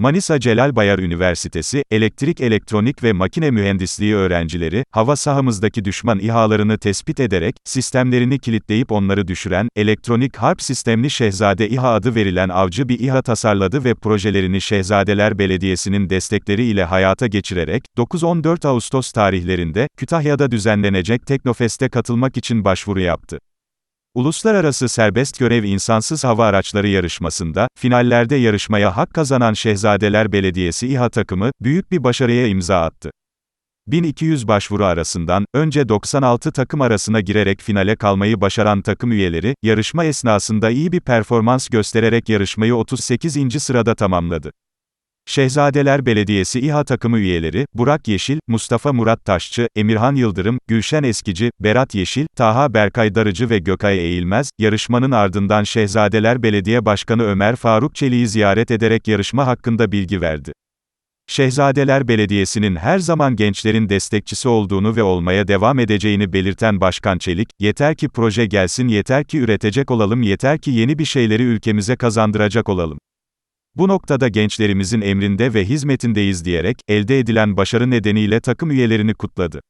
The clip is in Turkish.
Manisa Celal Bayar Üniversitesi, Elektrik Elektronik ve Makine Mühendisliği öğrencileri, hava sahamızdaki düşman İHA'larını tespit ederek, sistemlerini kilitleyip onları düşüren, elektronik harp sistemli Şehzade İHA adı verilen avcı bir İHA tasarladı ve projelerini Şehzadeler Belediyesi'nin destekleri ile hayata geçirerek, 9-14 Ağustos tarihlerinde, Kütahya'da düzenlenecek Teknofest'e katılmak için başvuru yaptı. Uluslararası Serbest Görev İnsansız Hava Araçları yarışmasında, finallerde yarışmaya hak kazanan Şehzadeler Belediyesi İHA takımı, büyük bir başarıya imza attı. 1200 başvuru arasından, önce 96 takım arasına girerek finale kalmayı başaran takım üyeleri, yarışma esnasında iyi bir performans göstererek yarışmayı 38. sırada tamamladı. Şehzadeler Belediyesi İHA takımı üyeleri, Burak Yeşil, Mustafa Murat Taşçı, Emirhan Yıldırım, Gülşen Eskici, Berat Yeşil, Taha Berkay Darıcı ve Gökay Eğilmez, yarışmanın ardından Şehzadeler Belediye Başkanı Ömer Faruk Çelik'i ziyaret ederek yarışma hakkında bilgi verdi. Şehzadeler Belediyesi'nin her zaman gençlerin destekçisi olduğunu ve olmaya devam edeceğini belirten Başkan Çelik, yeter ki proje gelsin yeter ki üretecek olalım yeter ki yeni bir şeyleri ülkemize kazandıracak olalım. Bu noktada gençlerimizin emrinde ve hizmetindeyiz diyerek, elde edilen başarı nedeniyle takım üyelerini kutladı.